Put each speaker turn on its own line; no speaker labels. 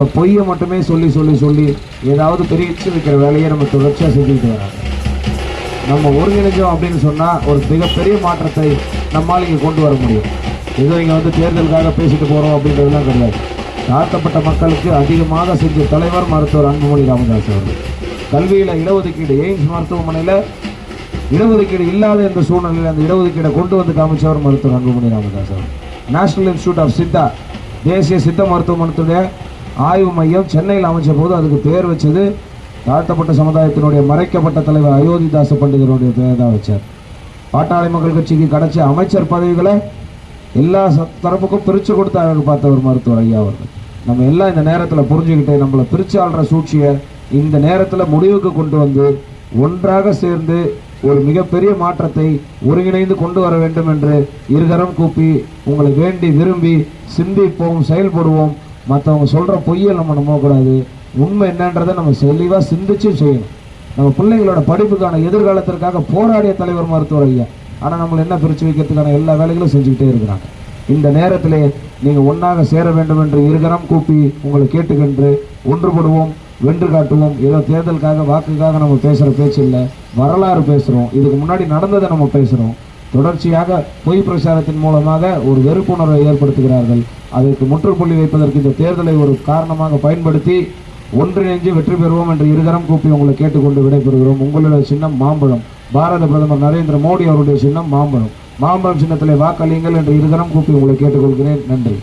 பொய்யை மட்டுமே சொல்லி சொல்லி சொல்லி ஏதாவது பிரித்து வைக்கிற வேலையை நம்ம தொடர்ச்சியாக செஞ்சுக்கிட்டு வராங்க நம்ம ஒருங்கிணைஞ்சோம் அப்படின்னு சொன்னால் ஒரு மிகப்பெரிய மாற்றத்தை நம்மால் இங்கே கொண்டு வர முடியும். ஏதோ இங்கே வந்து தேர்தலுக்காக பேசிட்டு போகிறோம் அப்படின்றதுலாம் கிடையாது. தாழ்த்தப்பட்ட மக்களுக்கு அதிகமாக செஞ்ச தலைவர் மருத்துவர் அன்புமணி ராமதாஸ் அவர்கள். கல்வியில் இடஒதுக்கீடு எய்ம்ஸ் மருத்துவமனையில் இடஒதுக்கீடு இல்லாத இந்த சூழ்நிலையில் அந்த இடஒதுக்கீடை கொண்டு வந்து காமிச்சவர் மருத்துவர் அன்புமணி ராமதாஸ் அவர் நேஷனல் இன்ஸ்டியூட் ஆஃப் சித்தா தேசிய சித்த மருத்துவமனத்துடைய ஆய்வு மையம் சென்னையில் அமைச்ச போது அதுக்கு பேர் வச்சது தாழ்த்தப்பட்ட சமுதாயத்தினுடைய மறைக்கப்பட்ட தலைவர் அயோத்திதாச பண்டிதருடைய பேர் தான் வச்சார். பாட்டாளி மக்கள் கட்சிக்கு கிடைச்ச அமைச்சர் பதவிகளை எல்லா தரப்புக்கும் பிரித்து கொடுத்து அழகு பார்த்தவர் மருத்துவர் ஐயா அவர்கள். நம்ம எல்லாம் இந்த நேரத்தில் புரிஞ்சுக்கிட்டு நம்மளை பிரித்து ஆள்ற சூழ்ச்சியை இந்த நேரத்தில் முடிவுக்கு கொண்டு வந்து ஒன்றாக சேர்ந்து ஒரு மிகப்பெரிய மாற்றத்தை ஒருங்கிணைந்து கொண்டு வர வேண்டும் என்று இருகரம் கூப்பி உங்களை வேண்டி விரும்பி சிந்திப்போம் செயல்படுவோம். மற்றவங்க சொல்கிற பொய்யை நம்ம நம்பக்கூடாது. உண்மை என்னன்றதை நம்ம தெளிவாக சிந்திச்சு செய்யணும். நம்ம பிள்ளைங்களோட படிப்புக்கான எதிர்காலத்திற்காக போராடிய தலைவர் மருத்துவர் ஐயா. ஆனால் நம்மளை என்ன பிரித்து வைக்கிறதுக்கான எல்லா வேலைகளும் செஞ்சுக்கிட்டே இருக்கிறாங்க. இந்த நேரத்தில் நீங்கள் ஒன்றாக சேர வேண்டும் என்று இருகரம் கூப்பி உங்களை கேட்டுக்கென்று ஒன்றுபடுவோம் வென்று காட்டுவோம். ஏதோ தேர்தலுக்காக வாக்குக்காக நம்ம பேசுகிற பேச்சு இல்லை. வரலாறு பேசுகிறோம் இதுக்கு முன்னாடி நடந்ததை நம்ம பேசுகிறோம் தொடர்ச்சியாக பொய் பிரச்சாரத்தின் மூலமாக ஒரு வெறுப்புணர்வை ஏற்படுத்துகிறார்கள். அதற்கு முற்றுப்புள்ளி வைப்பதற்கு இந்த தேர்தலை ஒரு காரணமாக பயன்படுத்தி ஒன்றிணைஞ்சு வெற்றி பெறுவோம் என்று இருகரம் கூப்பி உங்களை கேட்டுக்கொண்டு விடைபெறுகிறோம். உங்களுடைய சின்னம் மாம்பழம். பாரத பிரதமர் நரேந்திர மோடி அவருடைய சின்னம் மாம்பழம். மாம்பழம் சின்னத்திலே வாக்களியுங்கள் என்று இருகரம் கூப்பி உங்களை கேட்டுக்கொள்கிறேன். நன்றி.